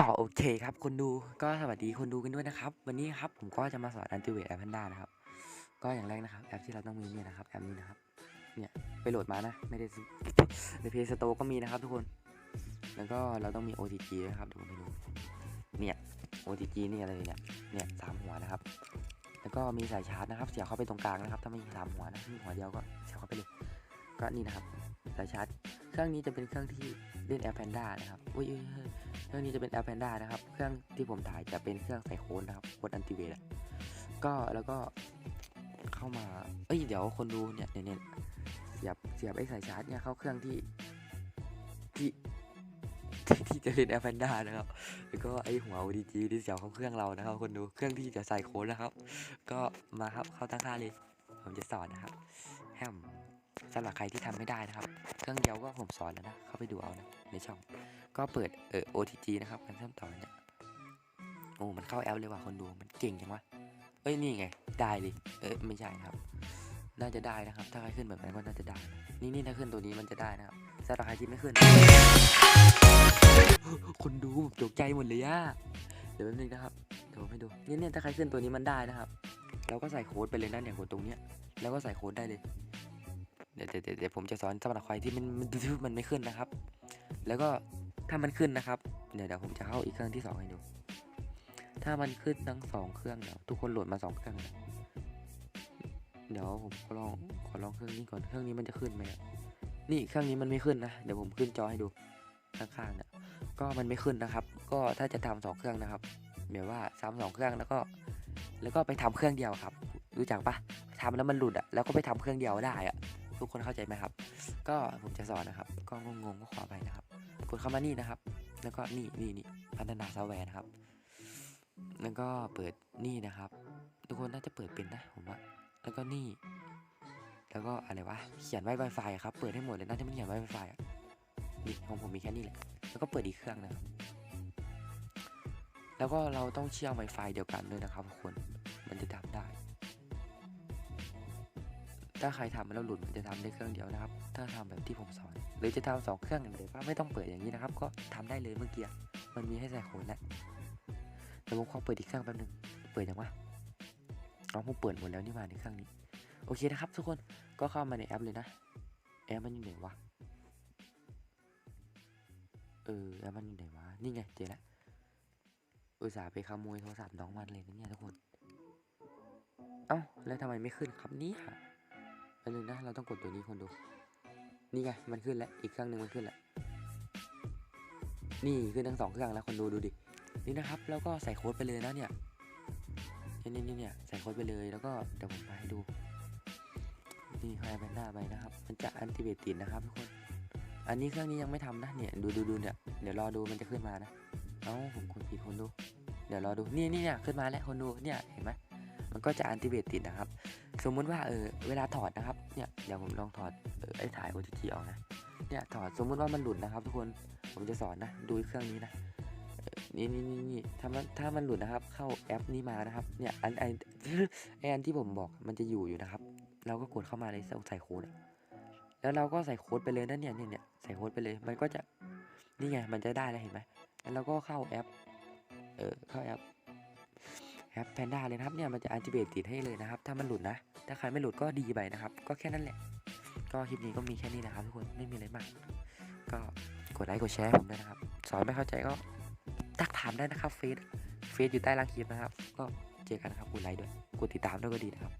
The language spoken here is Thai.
ก็โอเคครับคนดูก็สวัสดีคนดูกันด้วยนะครับ วันนี้ครับผมก็จะมาสอน Antivate App Panda นะครับ ก็อย่างแรกนะครับแอปที่เราต้องมีเนี่ยนะครับแอปนี้นะครับ เนี่ยไปโหลดมานะไม่ได้ซื้อใน Play Store ก็มีนะครับทุกคน แล้วก็เราต้องมี OTG นะครับเดูไปดูเนี่ย OTG นี่อะไรเนี่ยเนี่ยสามหัวนะครับ แล้วก็มีสายชาร์จนะครับ เสียบเข้าไปตรงกลางนะครับถ้าไม่มีสามหัวนะมีหัวเดียวก็เสียบเข้าไปเลย ก็นี่นะครับสายชาร์จเครื่องนี้จะเป็นเครื่องที่ เล่นแอปแพนด้านะครับอุ้ยเครื่องนี้จะเป็นแอปแพนด้านะครับ เครื่องที่ผมถ่ายจะเป็นเครื่องใส่โค้ดนะครับโค้ดอันติเวทก็แล้วก็เข้ามา เอ้ยเดี๋ยวคนดูเนี่ยเนี่ยเนี่ยเสียบเสียบไอ้สายชาร์จเนี่ยเข้าเครื่องที่ที่ที่ที่จะเล่นแอปแพนด้านะครับ แล้วก็ไอ้หัว ODG ที่เสียบเข้าเครื่องเรานะครับ คนดูเครื่องที่จะใส่โค้ดนะครับ ก็มาครับเข้าตั้งค่าเลย ผมจะสอนนะครับแฮม สำหรับใครที่ทำไม่ได้นะครับ เครื่องเดียวก็ผมสอนแล้วนะ เข้าไปดูเอานะในช่อง ก็เปิดเออ OTG นะครับการเชื่อมต่อเนี่ยโอ้ มันเข้าแอปเลยว่ะคนดู มันเก่งจังวะ เอ้ย นี่ไง ได้เลย เออไม่ใช่ครับ น่าจะได้นะครับ ถ้าใครขึ้นแบบนั้นก็น่าจะได้ นี่นี่ถ้าขึ้นตัวนี้มันจะได้นะครับสำหรับใครที่ไม่ขึ้น คนดูผมตกใจหมดเลยอะเดี๋ยวแป๊บนึงนะครับ เดี๋ยวผมให้ดู เนี่ยเนี่ยถ้าใครขึ้นตัวนี้มันได้นะครับ เราก็ใส่โค้ดไปเลยนะเนี่ยกดตรงเนี้ย แล้วก็ใส่โค้ดได้เลย ดี๋ยวเดี๋ยวเดี๋ยวผมจะสอนสำหรับใครที่มันมันมันไม่ขึ้นนะครับ แล้วก็ถ้ามันขึ้นนะครับ เดี๋ยวเดี๋ยวผมจะเข้าอีกเครื่องที่สองให้ดู ถ้ามันขึ้นทั้งสองเครื่องเดี๋ยวทุกคนโหลดมาสองเครื่องนะเดี๋ยวผมขอลองขอลองเครื่องนี้ก่อนเครื่องนี้มันจะขึ้นไหมนี่เครื่องนี้มันไม่ขึ้นนะเดี๋ยวผมขึ้นจอให้ดูข้างๆเนี่ยก็มันไม่ขึ้นนะครับ ก็ถ้าจะทำสองเครื่องนะครับเดี๋ยว่าซ้ำสองเครื่องแล้วก็ แล้วก็ไปทำเครื่องเดียวครับ รู้จักปะทำแล้วมันหลุดอะแล้วก็ไปทำเครื่องเดียวได้อะ ทุกคนเข้าใจไหมครับ ก็ผมจะสอนนะครับ ก็งงๆก็ขอไปนะครับ กดเข้ามานี่นะครับ แล้วก็นี่นี่นี่พัฒนาซอฟต์แวร์นะครับ แล้วก็เปิดนี่นะครับ ทุกคนน่าจะเปิดเป็นนะผมว่า แล้วก็นี่ แล้วก็อะไรวะ เขียนไว้ Wi-Fi ครับ เปิดให้หมดเลยนะที่มันเขียนไว้ Wi-Fi อะนี่ของผมมีแค่นี้แหละ แล้วก็เปิดอีกเครื่องนะครับ แล้วก็เราต้องเชื่อม Wi-Fi เดียวกันด้วยนะครับทุกคน มันจะทำได้ ถ้าใครทำแล้วหลุดมันจะทำได้เครื่องเดียวนะครับ ถ้าทำแบบที่ผมสอน หรือจะทำสองเครื่องหรือว่าไม่ต้องเปิดอย่างนี้นะครับ ก็ทำได้เลยเมื่อกี้ มันมีให้ใส่โค้ดแล้วแต่ผมขอเปิดอีกเครื่องแป๊บนึง เปิดยังวะน้องผมเปิดหมดแล้วนี่หว่าในเครื่องนี้ โอเคนะครับ ทุกคน ก็เข้ามาในแอปเลยนะ แอปมันอยู่ไหนวะ เออ แอปมันอยู่ไหนวะ นี่ไงเจอแล้วอุตส่าห์ไปขโมยโทรศัพท์น้องมันเลยนะเนี่ยทุกคน เอ้า แล้วทำไมไม่ขึ้นครับเนี่ย อันนึงนะเราต้องกดตัวนี้คนดู นี่ไงมันขึ้นแล้วอีกเครื่องหนึ่งมันขึ้นแล้วนี่ขึ้นทั้งสองเครื่องแล้วคนดูดูดินี่นะครับแล้วก็ใส่โค้ดไปเลยนะเนี่ยนี่นี่เนี่ยใส่โค้ดไปเลยแล้วก็เดี๋ยวผมมาให้ดูนี่ไฮแพนด้าไปนะครับ มันจะอันติเวติดนะครับทุกคน อันนี้เครื่องนี้ยังไม่ทำนะเนี่ยดูดูดูเนี่ยเดี๋ยวรอดูมันจะขึ้นมานะเอ้าผมกดผิดคนดู เดี๋ยวรอดูนี่นี่เนี่ยขึ้นมาแล้วคนดูเนี่ยเห็นไหมมันก็จะอันติเวติดนะครับ สมมุติว่าเออเวลาถอดนะครับเนี่ยเดี๋ยวผมลองถอดเออไอ้ถ่าย OTG ออกนะเนี่ยถอดสมมุติว่ามันหลุดนะครับ ทุกคนผมจะสอนนะดูเครื่องนี้นะเนี่นี่นี่นี่ถ้ามันถ้ามันหลุดนะครับ เข้าแอปนี้มานะครับ เนี่ยอันไอไออันที่ผมบอกมันจะอยู่อยู่นะครับ เราก็กดเข้ามาในใส่โค้ดแล้วเราก็ใส่โค้ดไปเลยนะเนี่ยเนี่ยเนี่ยใส่โค้ดไปเลย มันก็จะนี่ไงมันจะได้แล้วเห็นไหมแล้วเราก็เข้าแอป เออเข้าแอป แอปแพนด้าเลยนะครับเนี่ยมันจะอันติเบตติดให้เลยนะครับ ถ้ามันหลุดนะ ถ้าใครไม่หลุดก็ดีไปนะครับ ก็แค่นั้นแหละ ก็คลิปนี้ก็มีแค่นี้นะครับทุกคนไม่มีอะไรมาก ก็กดไลค์กดแชร์ผมด้วยนะครับ สอนไม่เข้าใจก็ทักถามได้นะครับเฟซเฟซอยู่ใต้ล่างคลิปนะครับ ก็เจอกันนะครับกดไลค์ด้วยกดติดตามด้วยก็ดีนะครับ